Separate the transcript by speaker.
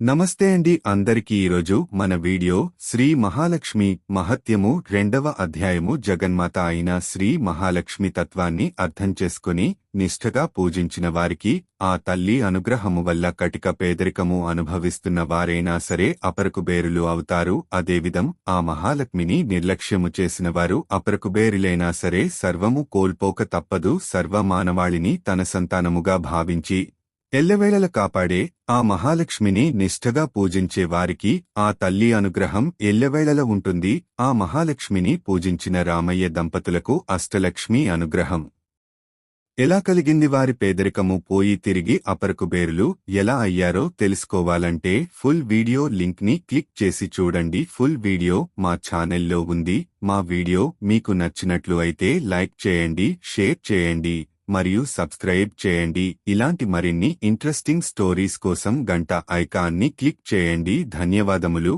Speaker 1: నమస్తే అండి అందరికీ ఈరోజు మన వీడియో శ్రీ మహాలక్ష్మి మహత్యము రెండవ అధ్యాయము జగన్మాత అయిన శ్రీ మహాలక్ష్మి తత్వాన్ని అర్థం చేసుకుని నిష్ఠగా పూజించిన వారికి ఆ తల్లి అనుగ్రహము వల్ల కటిక పేదరికము అనుభవిస్తున్న వారైనా సరే అపరకుబేరులు అవుతారు. అదేవిధం ఆ మహాలక్ష్మిని నిర్లక్ష్యము చేసిన వారు అపరకుబేరులైనా సరే సర్వము కోల్పోక తప్పదు. సర్వమానవాళిని తన సంతానముగా భావించి ఎల్లవేళల కాపాడే ఆ మహాలక్ష్మిని నిష్ఠగా పూజించే వారికి ఆ తల్లి అనుగ్రహం ఎల్లవేళల ఉంటుంది. ఆ మహాలక్ష్మిని పూజించిన రామయ్య దంపతులకు అష్టలక్ష్మి అనుగ్రహం. ఎలా కలిగింది వారి పేదరికము? పోయి తిరిగి అపరకు బేరులు ఎలా అయ్యారో తెలుసుకోవాలంటే ఫుల్ వీడియో లింక్ని క్లిక్ చేసి చూడండి. ఫుల్ వీడియో మా ఛానల్లో ఉంది. మా వీడియో మీకు నచ్చినట్లు అయితే లైక్ చేయండి షేర్ చేయండి. మరియు సబ్స్క్రైబ్ చేయండి. ఇలాంటి మరిన్ని ఇంట్రెస్టింగ్ స్టోరీస్ కోసం గంట ఐకాన్ని క్లిక్ చేయండి. ధన్యవాదములు.